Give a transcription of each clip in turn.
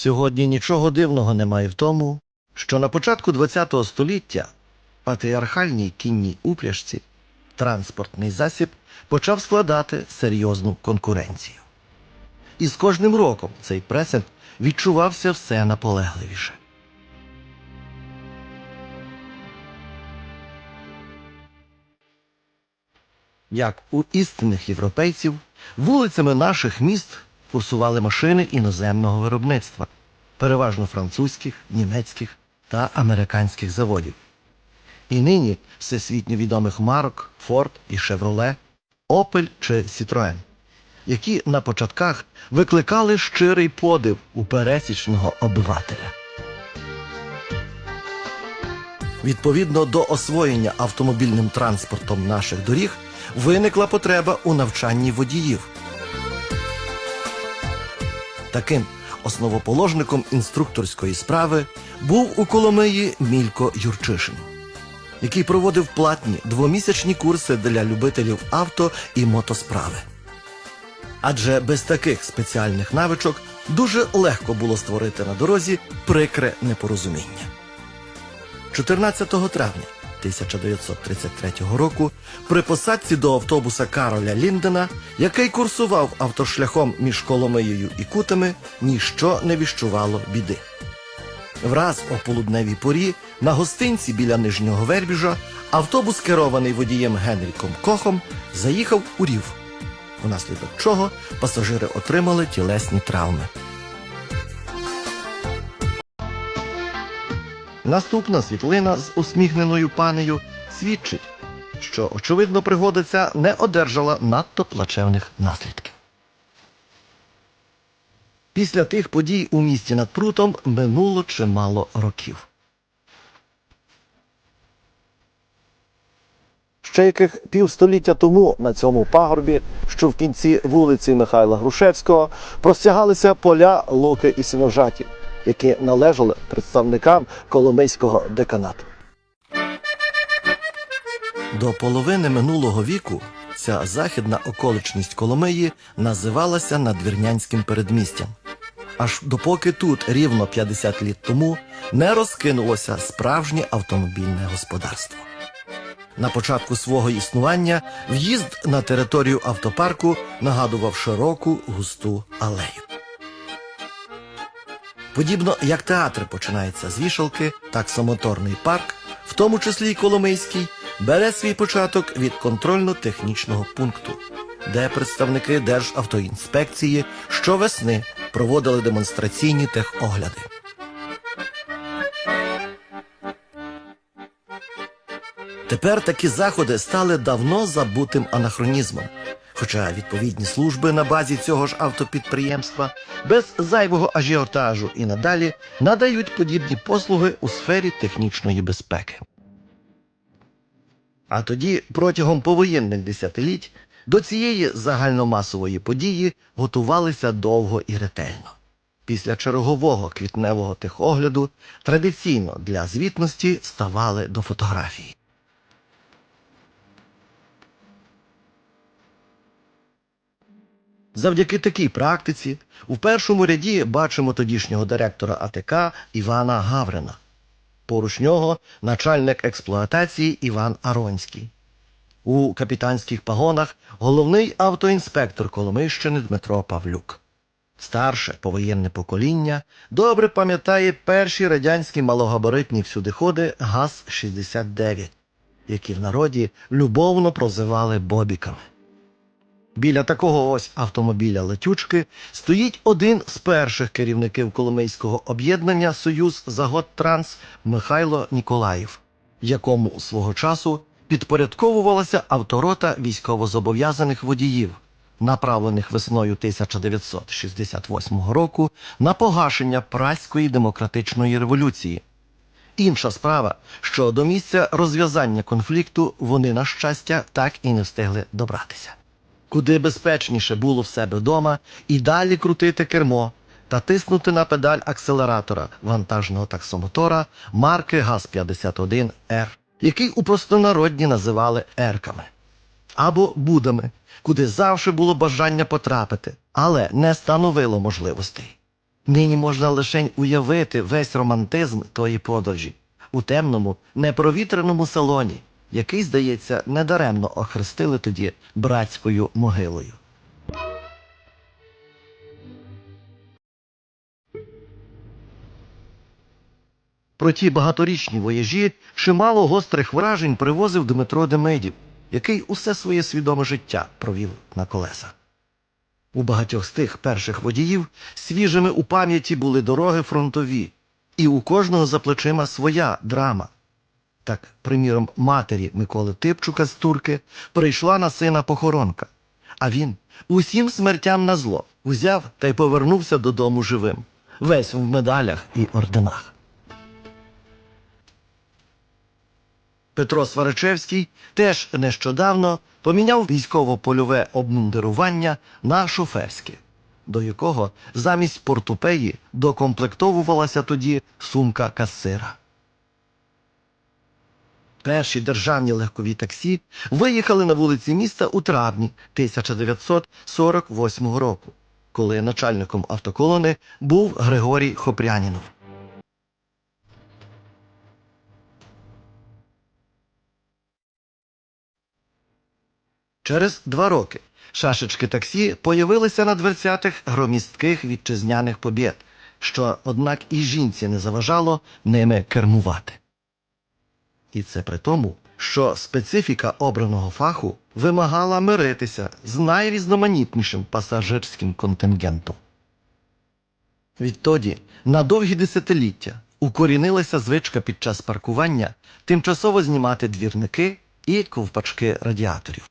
Сьогодні нічого дивного немає в тому, що на початку ХХ століття патріархальній кінній упряжці транспортний засіб почав складати серйозну конкуренцію. І з кожним роком цей пресинг відчувався все наполегливіше. Як у істинних європейців, вулицями наших міст курсували машини іноземного виробництва, переважно французьких, німецьких та американських заводів. І нині всесвітньо відомих марок Ford і Chevrolet, Opel чи Citroën, які на початках викликали щирий подив у пересічного обивателя. Відповідно до освоєння автомобільним транспортом наших доріг виникла потреба у навчанні водіїв. Таким основоположником інструкторської справи був у Коломиї Мілько Юрчишин, який проводив платні двомісячні курси для любителів авто і мотосправи. Адже без таких спеціальних навичок дуже легко було створити на дорозі прикре непорозуміння. 14 травня 1933 року при посадці до автобуса Кароля Ліндена, який курсував автошляхом між Коломиєю і Кутами, ніщо не віщувало біди. Враз о полудневій порі на гостинці біля нижнього вербіжа автобус, керований водієм Генріком Кохом, заїхав у рів, внаслідок чого пасажири отримали тілесні травми. Наступна світлина з усміхненою панею свідчить, що, очевидно, пригода ця не одержала надто плачевних наслідків. Після тих подій у місті над Прутом минуло чимало років. Ще яких півстоліття тому на цьому пагорбі, що в кінці вулиці Михайла Грушевського, простягалися поля, луки і сіножаті, які належали представникам Коломийського деканату. До половини минулого віку ця західна околичність Коломиї називалася надвірнянським передмістям. Аж допоки тут рівно 50 літ тому не розкинулося справжнє автомобільне господарство. На початку свого існування в'їзд на територію автопарку нагадував широку густу алею. Подібно як театр починається з вішалки, так самоторний парк, в тому числі й Коломийський, бере свій початок від контрольно-технічного пункту, де представники Державтоінспекції щовесни проводили демонстраційні техогляди. Тепер такі заходи стали давно забутим анахронізмом. Хоча відповідні служби на базі цього ж автопідприємства без зайвого ажіотажу і надалі надають подібні послуги у сфері технічної безпеки. А тоді, протягом повоєнних десятиліть, до цієї загальномасової події готувалися довго і ретельно. Після чергового квітневого техогляду традиційно для звітності ставали до фотографії. Завдяки такій практиці у першому ряді бачимо тодішнього директора АТК Івана Гаврина. Поруч нього начальник експлуатації Іван Аронський. У капітанських пагонах головний автоінспектор Коломийщини Дмитро Павлюк. Старше повоєнне покоління добре пам'ятає перші радянські малогабаритні всюдиходи ГАЗ-69, які в народі любовно прозивали бобіками. Біля такого ось автомобіля летючки стоїть один з перших керівників Коломийського об'єднання Союз Загодтранс Михайло Ніколаїв, якому свого часу підпорядковувалася авторота військовозобов'язаних водіїв, направлених весною 1968 року на погашення праської демократичної революції. Інша справа, що до місця розв'язання конфлікту вони, на щастя, так і не встигли добратися куди безпечніше було в себе вдома і далі крутити кермо та тиснути на педаль акселератора вантажного таксомотора марки ГАЗ-51Р, який у простонародні називали Ерками або Будами, куди завжди було бажання потрапити, але не становило можливостей. Нині можна лише уявити весь романтизм тої подорожі у темному, непровітреному салоні, який, здається, недаремно охрестили тоді братською могилою. Про ті багаторічні вояжі чимало гострих вражень привозив Дмитро Демидів, який усе своє свідоме життя провів на колесах. У багатьох з тих перших водіїв свіжими у пам'яті були дороги фронтові, і у кожного за плечима своя драма. Так, приміром, матері Миколи Типчука з турки прийшла на сина похоронка, а він усім смертям на зло узяв та й повернувся додому живим, весь в медалях і орденах. Петро Сваричевський теж нещодавно поміняв військово-польове обмундирування на шоферське, до якого замість портупеї докомплектовувалася тоді сумка касира. Перші державні легкові таксі виїхали на вулиці міста у травні 1948 року, коли начальником автоколони був Григорій Хопрянінов. Через два роки шашечки таксі появилися на дверцятих громістких вітчизняних побєд, що, однак, і жінці не заважало ними кермувати. І це при тому, що специфіка обраного фаху вимагала миритися з найрізноманітнішим пасажирським контингентом. Відтоді на довгі десятиліття укорінилася звичка під час паркування тимчасово знімати двірники і ковпачки радіаторів.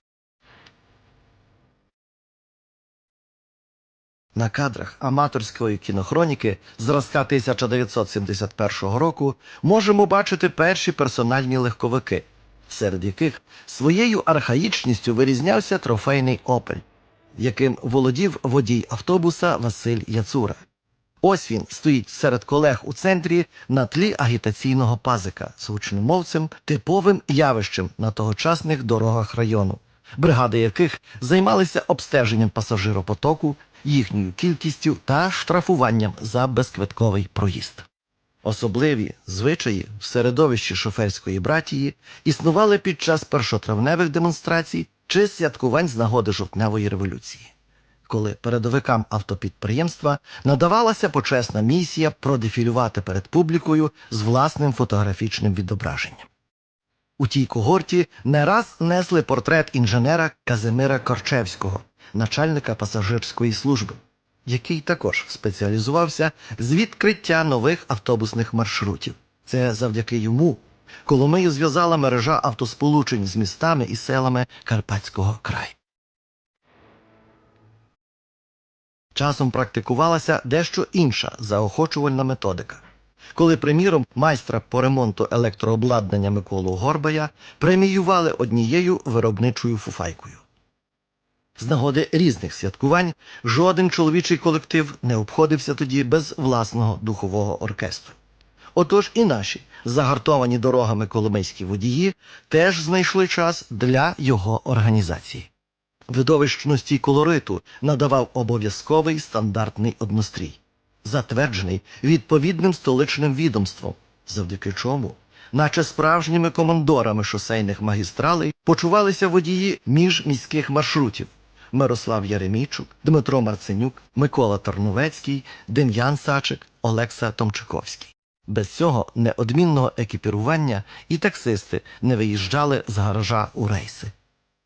На кадрах аматорської кінохроніки зразка 1971 року можемо бачити перші персональні легковики, серед яких своєю архаїчністю вирізнявся трофейний Опель, яким володів водій автобуса Василь Яцура. Ось він стоїть серед колег у центрі на тлі агітаційного пазика з гучномовцем, типовим явищем на тогочасних дорогах району, бригади яких займалися обстеженням пасажиропотоку, їхньою кількістю та штрафуванням за безквитковий проїзд. Особливі звичаї в середовищі шоферської братії існували під час першотравневих демонстрацій чи святкувань з нагоди жовтневої революції, коли передовикам автопідприємства надавалася почесна місія продефілювати перед публікою з власним фотографічним відображенням. У тій когорті не раз несли портрет інженера Казимира Корчевського, начальника пасажирської служби, який також спеціалізувався з відкриття нових автобусних маршрутів. Це завдяки йому Коломию зв'язала мережа автосполучень з містами і селами Карпатського краю. Часом практикувалася дещо інша заохочувальна методика. Коли, приміром, майстра по ремонту електрообладнання Миколу Горбая преміювали однією виробничою фуфайкою. З нагоди різних святкувань жоден чоловічий колектив не обходився тоді без власного духового оркестру. Отож і наші загартовані дорогами коломийські водії теж знайшли час для його організації. Видовищності колориту надавав обов'язковий стандартний однострій, затверджений відповідним столичним відомством, завдяки чому, наче справжніми командорами шосейних магістралей, почувалися водії міжміських маршрутів Мирослав Яремійчук, Дмитро Марценюк, Микола Тарновецький, Дем'ян Сачик, Олекса Томчиковський. Без цього неодмінного екіпірування і таксисти не виїжджали з гаража у рейси.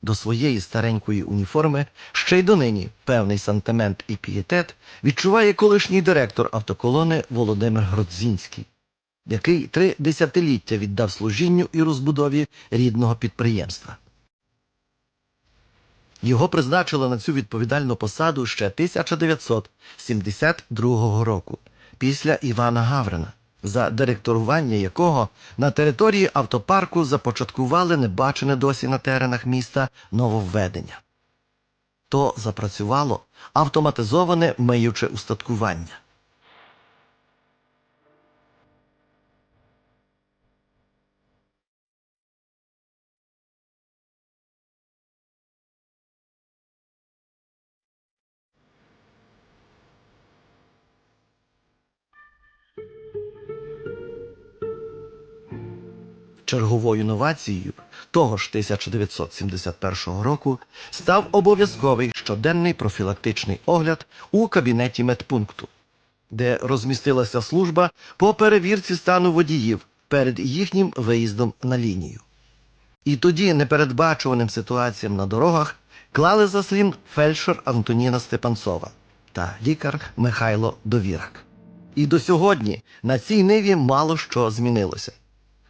До своєї старенької уніформи ще й донині певний сантимент і пієтет відчуває колишній директор автоколони Володимир Гродзінський, який три десятиліття віддав служінню і розбудові рідного підприємства. Його призначили на цю відповідальну посаду ще 1972 року, після Івана Гаврина, за директорування якого на території автопарку започаткували небачене досі на теренах міста нововведення. То запрацювало автоматизоване миюче устаткування. Черговою новацією того ж 1971 року став обов'язковий щоденний профілактичний огляд у кабінеті медпункту, де розмістилася служба по перевірці стану водіїв перед їхнім виїздом на лінію. І тоді непередбачуваним ситуаціям на дорогах клали заслін фельдшер Антоніна Степанцова та лікар Михайло Довірак. І до сьогодні на цій ниві мало що змінилося,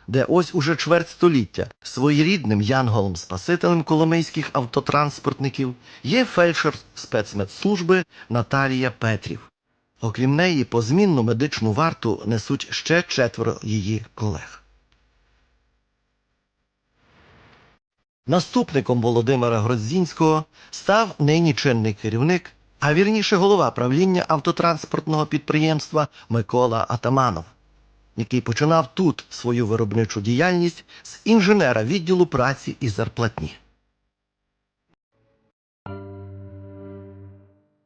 де ось уже чверть століття своєрідним янголом спасителем коломийських автотранспортників є фельдшер спецмедслужби Наталія Петрів. Окрім неї, позмінну медичну варту несуть ще четверо її колег. Наступником Володимира Гродзінського став нині чинний керівник, а вірніше голова правління автотранспортного підприємства Микола Атаманов, який починав тут свою виробничу діяльність з інженера відділу праці і зарплатні.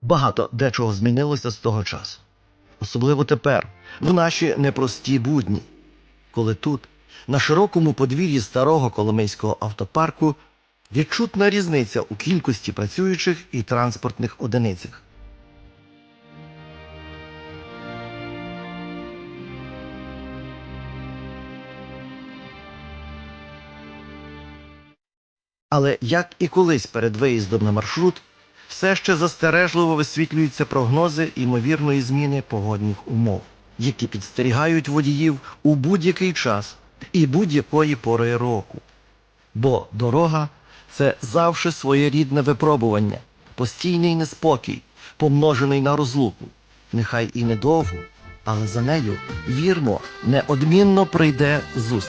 Багато дечого змінилося з того часу, особливо тепер, в наші непрості будні, коли тут, на широкому подвір'ї старого Коломийського автопарку, відчутна різниця у кількості працюючих і транспортних одиницях. Але як і колись перед виїздом на маршрут, все ще застережливо висвітлюються прогнози ймовірної зміни погодних умов, які підстерігають водіїв у будь-який час і будь-якої пори року. Бо дорога це завжди своєрідне випробування, постійний неспокій, помножений на розлуку. Нехай і недовго, але за нею, вірмо, неодмінно прийде зустріч.